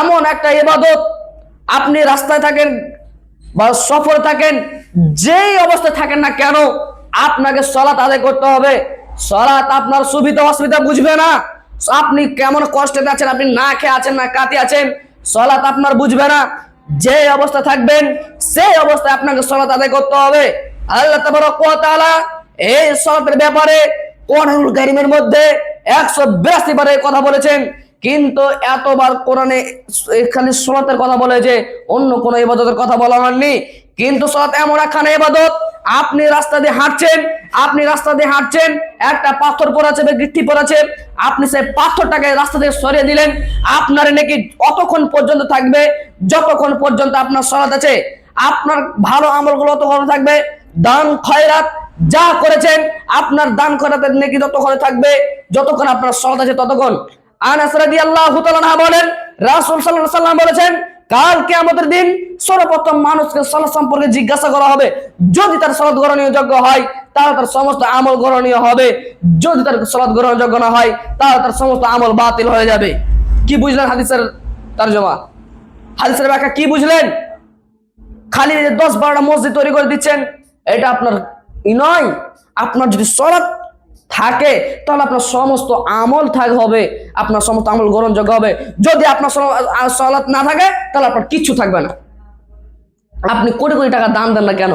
এমন একটা ইবাদত। আপনি রাস্তায় থাকেন বা সফরে থাকেন, যেই অবস্থায় থাকেন না কেন, আপনাকে সলাত আদায় করতে হবে। সলাত আপনার সুবিধা অসুবিধা বুঝবে না। আপনি কেমন কষ্টে আছেন, আপনি না খেয়ে আছেন, না কাতে আছেন সলাত আপনার বুঝবে না। যে অবস্থা থাকবেন, সেই অবস্থায় আপনাকে সলাত আদায় করতে হবে। আল্লাহ তাআলা এই সলাতের ব্যাপারে কোরআনুল কারীমের মধ্যে একশো বিরাশি বারে কথা বলেছেন। কিন্তু এতবার কোরআনে খালি সলাতের কথা বলেছে অন্য কোনো ইবাদতের কথা বলা হয়নি। কিন্তু সলাত এমন একখানা ইবাদত, আপনি রাস্তা দিয়ে হাঁটছেন, আপনি রাস্তা দিয়ে হাঁটছেন, একটা পাথর পড়াছে বা গিট্টি পড়াছে, আপনি সেই পাথরটাকে রাস্তা থেকে সরিয়ে দিলেন, আপনার নাকি অতক্ষণ পর্যন্ত থাকবে, যতক্ষণ পর্যন্ত আপনার সলাত আছে, আপনার ভালো আমলগুলো ততক্ষণ থাকবে, দান খয়রাত যা করেছেন, আপনার দান খয়রাতের নেকি ততক্ষণ থাকবে, যতক্ষণ আপনার সলাত আছে ততক্ষণ। আনাস রাদিয়াল্লাহু তাআলা বলেন, রাসূল সাল্লাল্লাহু আলাইহি সাল্লাম বলেছেন, কাল কিয়ামতের দিন সর্বপ্রথম মানুষকে সালাত সম্পর্কে জিজ্ঞাসা করা হবে। যদি তার সালাত গ্রহণীয় যোগ্য হয়, তাহলে তার সমস্ত আমল গ্রহণীয় হবে। যদি তার সালাত গ্রহণযোগ্য না হয়, তাহলে তার সমস্ত আমল বাতিল হয়ে যাবে। কি বুঝলেন হাদিসের তরজমা? হাদিসের ব্যাখ্যা কি বুঝলেন? খালি যে দশ বারোটা মসজিদ তৈরি করে দিচ্ছেন, এটা আপনার নয়, আপনার যদি সলাৎ থাকে, তাহলে আপনার সমস্ত আমল থাক হবে, আপনার সমস্ত আমল গ্রহণযোগ্য হবে। যদি আপনার সলা- আ- সলাৎ না থাকে, তাহলে আপনার কিচ্ছু থাকবে না। আপনি কোটি কোটি টাকা দান দেন না কেন?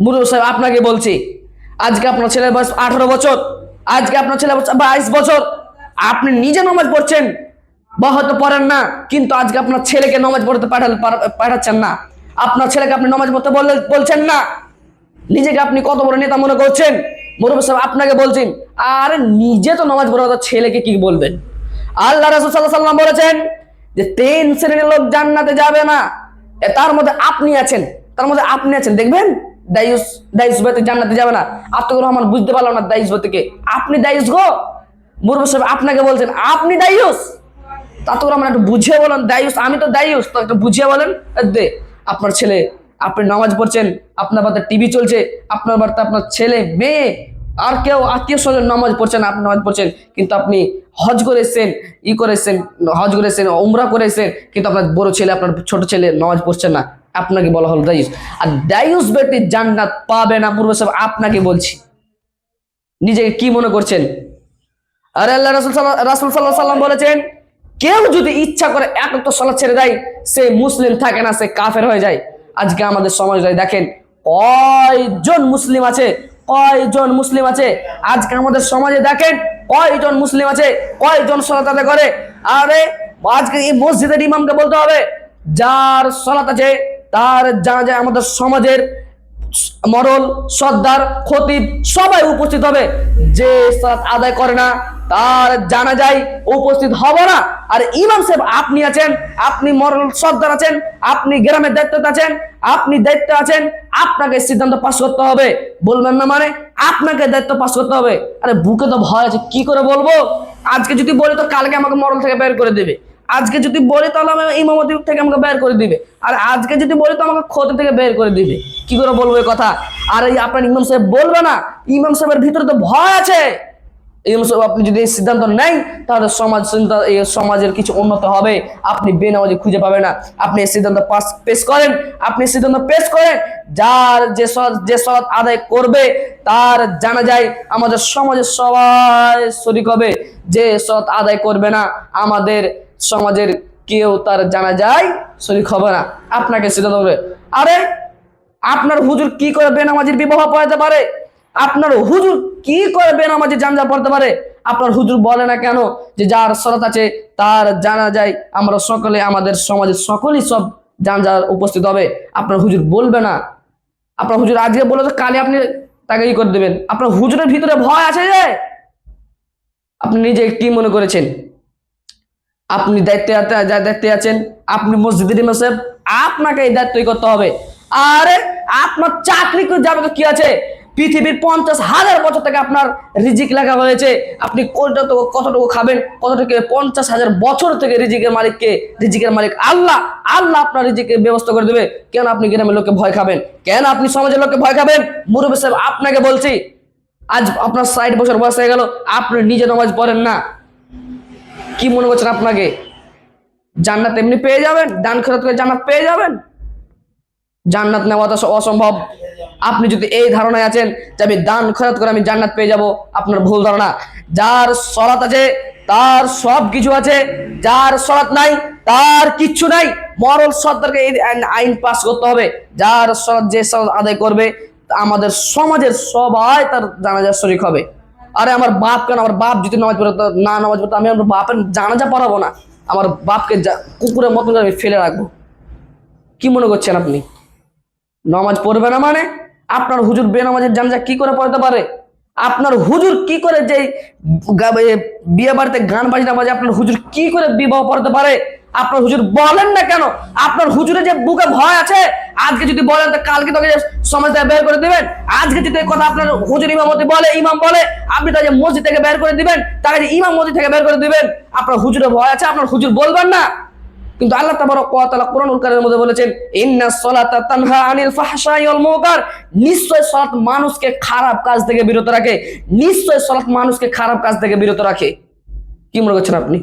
মুরুল সাহেব, আপনাকে বলছি, আজকে আপনার ছেলের বয়স আঠারো বছর, আজকে আপনার ছেলে বাইশ বছর। আপনি নিজে নামাজ পড়ছেন বা হয়তো পড়েন না, কিন্তু আজকে আপনার ছেলেকে নামাজ পড়তে পাঠালে পাঠাচ্ছেন না। আপনার ছেলেকে আপনি নামাজ পড়তে বললে বলছেন না। নিজেকে আপনি কত বড় নেতা মনে করছেন? মুরব্বী সাহেব, আপনাকে বলছেন আরে নিজে তো নামাজ পড়া ছেলেকে কি বলবেন? আল্লাহ রাসূল আলাইহি সাল্লাম বলেছেন যে তিন শ্রেণির লোক জান্নাতে যাবে না। তার মধ্যে আপনি আছেন, তার মধ্যে আপনি আছেন, দেখবেন? দায়ুস দায়ুস বেতে জান্নাতে যাবে না। আত্মকুর রহমান বুঝতে পারলাম না দায়ুস বেতেকে আপনি দায়ুস গো? মুরব্বী সাহেব, আপনাকে বলছেন, আপনি দায়ুস? তাতুর রহমান একটু বুঝিয়ে বলেন, দায়ুস, আমি তো দায়ুস, তো একটু বুঝিয়ে বলেন। দে, আপনার ছেলে আপনি নামাজ পড়ছেন, আপনার বাড়িতে টিভি চলছে, আপনার বাড়িতে আপনার ছেলে, মেয়ে, আর কেউ আত্মীয় স্বজন নামাজ পড়ছেন আপনি নামাজ পড়ছেন, কিন্তু আপনি হজ করেছেন, ই করেছেন, হজ করেছেন, উমরা করেছেন, কিন্তু আপনার বড় ছেলে, আপনার ছোট ছেলে নামাজ পড়ছেন না। আপনাকে বলা হলো দায়ুস আর দায়ুস ব্যক্তি জান্নাত পাবে না পূর্ব সাহেব, আপনাকে বলছি। নিজেকে কি মনে করছেন? আরে আল্লাহ রাসুল রাসুল সাল্লাহ সাল্লাম বলেছেন, কেউ যদি ইচ্ছা করে এক তো সলাৎ ছেড়ে দেয়, সে মুসলিম থাকে না, সে কাফের হয়ে যায়। আজকে আমাদের সমাজে দেখেন কয়জন মুসলিম আছে, কয়জন মুসলিম আছে? আজকে আমাদের সমাজে দেখেন কয়জন মুসলিম আছে, কয়জন আদায় করে? আরে, আজকে এই মসজিদের ইমামকে বলতে হবে, যার সলাৎ আছে, তার জানা যায় আমাদের সমাজের মরল, সর্দার, খতিব সবাই উপস্থিত হবে। যে সালাত আদায় করে না, তার জানা যায় উপস্থিত হব না। আর ইমাম সাহেব, আপনি আছেন, আপনি মরল সর্দার আছেন, আপনি গ্রামের দায়িত্ব আছেন, আপনি দায়িত্ব আছেন, আপনাকে সিদ্ধান্ত পাস করতে হবে। বলবেন না মানে আপনাকে দায়িত্ব পাস করতে হবে। আরে বুকে তো ভয় আছে, কি করে বলব? আজকে যদি বলি তো কালকে আমাকে মরল থেকে বের করে দেবে। আজকে যদি বলি তাহলে আমি ইমামতি থেকে আমাকে বের করে দিবে। আর আজকে যদি বলি তো আমাকে ক্ষতি থেকে বের করে দিবে। কি করে বলব কথা? আর এই আপনার ইমাম সাহেব বলবে না? ইমাম সাহেবের ভিতরে তো ভয় আছে। ইমাম সাহেব আপনি যদি এই সিদ্ধান্ত নেন, তাহলে সমাজ চিন্তা সমাজের কিছু উন্নত হবে। আপনি বেনামাজি খুঁজে পাবে না। আপনি এই সিদ্ধান্ত পাস, পেশ করেন। আপনি সিদ্ধান্ত পেশ করেন, যার যে যে সলাৎ আদায় করবে, তার জানা যায় আমাদের সমাজের সবাই শরিক হবে। যে সৎ আদায় করবে না, আমাদের সমাজের কেউ তার জানা যায় শরিক হবে না। আপনাকে সিদ্ধান্ত হবে। আরে, আপনার হুজুর কি করে বেনামাজির বিবাহ পড়াতে পারে? আপনার হুজুর কি করে বেনামাজির জানজা পড়তে পারে? আপনার হুজুর বলে না কেন যে যার সরত আছে তার জানা যায়? আমরা সকলে, আমাদের সমাজের সকলেই সব জানজার উপস্থিত হবে। আপনার হুজুর বলবে না। আপনার হুজুর আজকে বলে তো কালে আপনি তাকে ই করে দেবেন। আপনার হুজুরের ভিতরে ভয় আছে যে? আপনি নিজে কি মনে করেছেন? আপনি দায়িত্বে দায়িত্বে আছেন, আপনি মসজিদের ইমাম সাহেব আপনাকে এই দায়িত্বই করতে হবে। আরে, আপনার চাকরি করে যাবে তো কি আছে? পৃথিবীর পঞ্চাশ হাজার বছর থেকে আপনার রিজিক লেখা হয়েছে। আপনি কতটুকু কতটুকু খাবেন? কতটুকু পঞ্চাশ হাজার বছর থেকে রিজিকের মালিককে রিজিকের মালিক আল্লাহ আল্লাহ আপনার রিজিকের ব্যবস্থা করে দেবে। কেন আপনি গ্রামের লোককে ভয় খাবেন? কেন আপনি সমাজের লোককে ভয় খাবেন? মুরব্বী সাহেব, আপনাকে বলছি, আজ আপনার ষাট বছর বয়স হয়ে গেল, আপনি নিজে নামাজ পড়েন না। কি মনে করছেন আপনাকে? জান্নাত এমনি পেয়ে যাবেন? দান খরচ করে জান্নাত পেয়ে যাবেন? জান্নাত নেওয়া তো অসম্ভব। আপনি যদি এই ধারণায় আছেন যে আমি দান খরচ করে আমি জান্নাত পেয়ে যাব, আপনার ভুল ধারণা। যার সলাৎ আছে, তার সব কিছু আছে, যার সলাৎ নাই, তার কিচ্ছু নাই, মরল সরকারকে এই আইন- পাস করতে হবে। যার সলাৎ যে সলাৎ আদায় করবে, আমাদের সমাজের সবাই তার জানাজার শরিক হবে। আরে আমার বাপ কেন? আমার বাপ যদি নামাজ পড়ে তো না নামাজ পড়তো আমি আমার বাপের জানাজা পড়াবো না। আমার বাপকে কুকুরের মতন আমি ফেলে রাখব। কি মনে করছেন আপনি? নামাজ পড়বে না মানে? আপনার হুজুর বেনামাজের জানাজা কি করে পড়তে পারে? আপনার হুজুর কি করে যে বিয়ে বাড়িতে গান বাজনা বাজে, আপনার হুজুর কি করে বিবাহ পড়তে পারে? আপনার হুজুর বলেন না কেন? আপনার হুজুরের যে বুকে ভয় আছে, আজকে যদি বলেন কালকে তোকে সমাজ থেকে বের করে দিবেন। আজকে যদি কথা আপনার হুজুর ইমামতি বলে, ইমাম বলে, আপনি তাকে মসজিদ থেকে বের করে দিবেন, তাকে ইমাম মসজিদ থেকে বের করে দিবেন, আপনার হুজুরের ভয় আছে, আপনার হুজুর বলবেন না। কিন্তু আল্লাহ তাবারক ওয়া তাআলা কোরআনুল কারীমের মধ্যে বলেছেন ইন্নাস সালাতা তানহা আনিল ফাহশাই ওয়াল মুনকার। নিশ্চয় সালাত মানুষকে খারাপ কাজ থেকে বিরত রাখে। নিশ্চয় সালাত মানুষকে খারাপ কাজ থেকে বিরত রাখে। কি মনে করছেন আপনি?